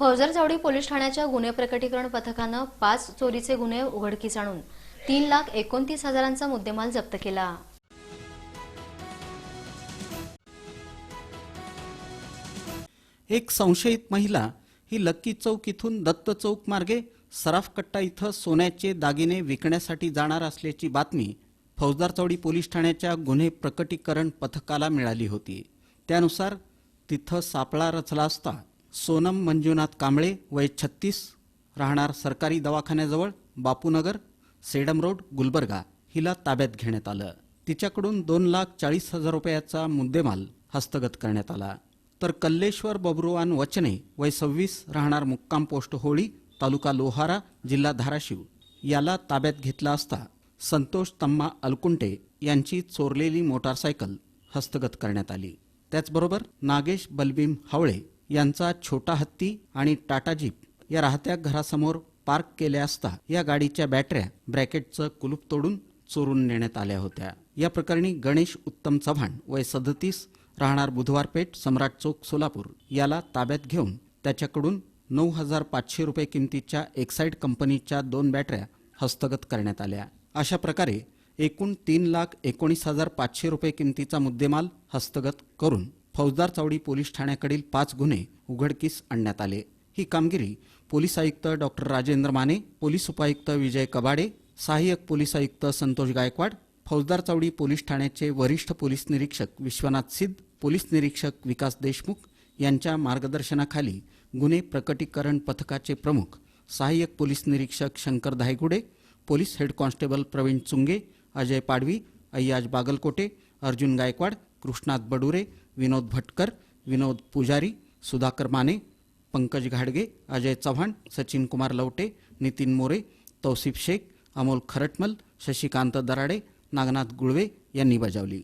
फौजर चावडी police ठाण्याच्या गुन्हे प्रकटीकरण पथकानं पाच चोरीचे गुन्हे उघडकीस आणून तीन लाख एकोणतीस हजारांचा मुद्देमाल जप्त केला. एक संशयित महिला ही लक्की चौक इथून दत्त चौक मार्गे सराफकट्टा इथं सोन्याचे दागिने विकण्यासाठी जाणार असल्याची बातमी फौजदार चौडी पोलीस ठाण्याच्या गुन्हे प्रकटीकरण पथकाला मिळाली होती. त्यानुसार तिथं सापळा रचला असता सोनम मंजुनाथ कांबळे वय छत्तीस राहणार सरकारी दवाखान्याजवळ बापूनगर सेडम रोड गुलबर्गा. हिला ताब्यात घेण्यात आलं. तिच्याकडून दोन लाख चाळीस हजार रुपयाचा मुद्देमाल हस्तगत करण्यात आला. तर कल्लेश्वर बबरुवान वचने वय सव्वीस राहणार मुक्काम पोस्ट होळी तालुका लोहारा जिल्हा धाराशिव. याला ताब्यात घेतला असता संतोष तम्मा अलकुंटे यांची चोरलेली मोटारसायकल हस्तगत करण्यात आली. त्याचबरोबर नागेश बलबीम हावळे यांचा छोटा हत्ती आणि टाटा जीप या राहत्या घरासमोर पार्क केल्या असता या गाडीच्या बॅटऱ्या ब्रॅकेटचं कुलूप तोडून चोरून नेण्यात आल्या होत्या. या प्रकरणी गणेश उत्तम चव्हाण वय सदतीस राहणार बुधवार पेठ सम्राट चौक सोलापूर. याला ताब्यात घेऊन त्याच्याकडून नऊ हजार पाचशे रुपये किमतीच्या एक्साईड कंपनीच्या दोन बॅटऱ्या हस्तगत करण्यात आल्या. अशा प्रकारे एकूण तीन लाख एकोणीस हजार पाचशे रुपये किमतीचा मुद्देमाल हस्तगत करून फौजदार चावडी पोलीस ठाण्याकडील पाच गुन्हे उघडकीस आणण्यात आले. ही कामगिरी पोलीस आयुक्त डॉक्टर राजेंद्र माने पोलीस उपायुक्त विजय कबाडे सहाय्यक पोलीस आयुक्त संतोष गायकवाड फौजदार चावडी पोलीस ठाण्याचे वरिष्ठ पोलीस निरीक्षक विश्वनाथ सिद्ध पोलीस निरीक्षक विकास देशमुख यांच्या मार्गदर्शनाखाली गुन्हे प्रकटीकरण पथकाचे प्रमुख सहाय्यक पोलीस निरीक्षक Shankar Dhaygude police head constable Pravin Chunge Ajay Padvi Ayyaz Bagalkote Arjun Gaikwad Krishnat Badure Vinod Bhatkar Vinod Pujari Sudhakar Mane Pankaj घाडगे अजय चव्हाण सचिन कुमार लवटे नितीन मोरे तौसिफ शेख अमोल खरटमल शशिकांत दराडे नागनाथ गुळवे यांनी बजावली.